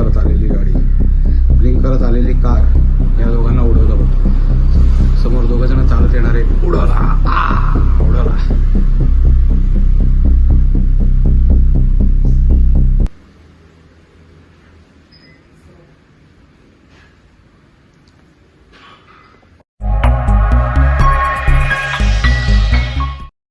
करत आलेली गाडी ब्लिंक करत आलेली कार या दोघांना उडवलं.